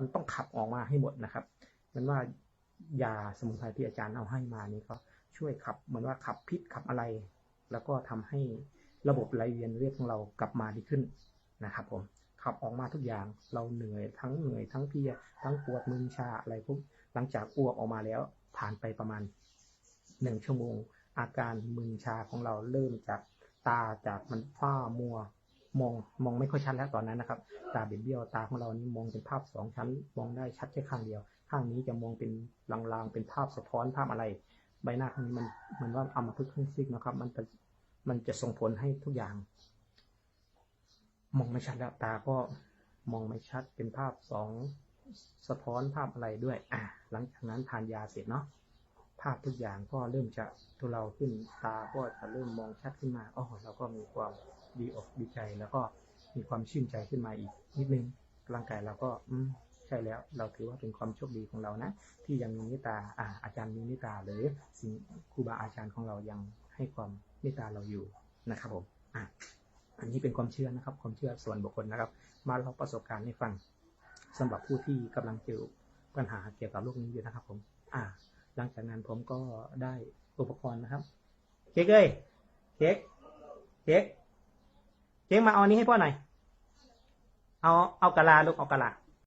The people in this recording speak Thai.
มันต้องขับออกมาให้หมดนะครับมันว่ายาสมุนไพรที่อาจารย์เอาให้มานี่ก็ช่วยขับเหมือนว่าขับพิษขับอะไร แล้วก็ทำให้ระบบไหลเวียนเลือดของเรากลับมาดีขึ้นนะครับ ผมขับออกมาทุกอย่างเราเหนื่อยทั้งเหนื่อยทั้งเพียทั้งปวดมึนชาอะไรพวกหลังจากอ้วกออกมาแล้วผ่านไปประมาณหนึ่งชั่วโมง อาการมึนชาของเราเริ่มจากตาจากมันฝ้ามัว มองมองไม่ค่อยชัดแล้วตอนนั้นนะครับ ตาเบี้ยวๆตาของเรานี่มองเป็นภาพสองชั้น มองได้ชัดแค่ข้างเดียว ข้างนี้จะมองเป็นลางๆ เป็นภาพสะท้อนภาพอะไร ใบหน้าข้างนี้มันมือนว่าเอามาพึกษ์ทั้งซิกนะครับ มันจะมันจะส่งผลให้ทุกอย่าง มองไม่ชัดแล้วตาก็มองไม่ชัดเป็นภาพสองสะท้อนภาพอะไรด้วย อะหลังจากนั้นทานยาเสร็จเนาะ ภาพทุกอย่างก็เริ่มจะทุเลาขึ้นตาก็จะเริ่มมองชัดขึ้นมาอ๋อเราก็มีความดีอกดีใจแล้วก็มีความชื่นใจขึ้นมาอีกนิดนึงร่างกายเราก็อืมใช่แล้ว เราถือว่าเป็นความโชคดีของเรานะ ที่ยังมีเมตตาอ่าอาจารย์มีเมตตาหรือสิ่งครูบาอาจารย์ของเรายังให้ความเมตตาเราอยู่นะครับผมอะอันนี้เป็นความเชื่อนะครับ ความเชื่อส่วนบุคคลนะครับ มาเล่าประสบการณ์ให้ฟังสำหรับผู้ที่กำลังเจอปัญหาเกี่ยวกับโรคนี้อยู่นะครับผม อ่า ลังจากนั้นผมก็ได้อุปกรณ์นะครับ เค้กเอ้ยเค้กเค้กเค้กมาเอาอันนี้ให้พ่อหน่อยเอาเอากะลาลูกเอากะลา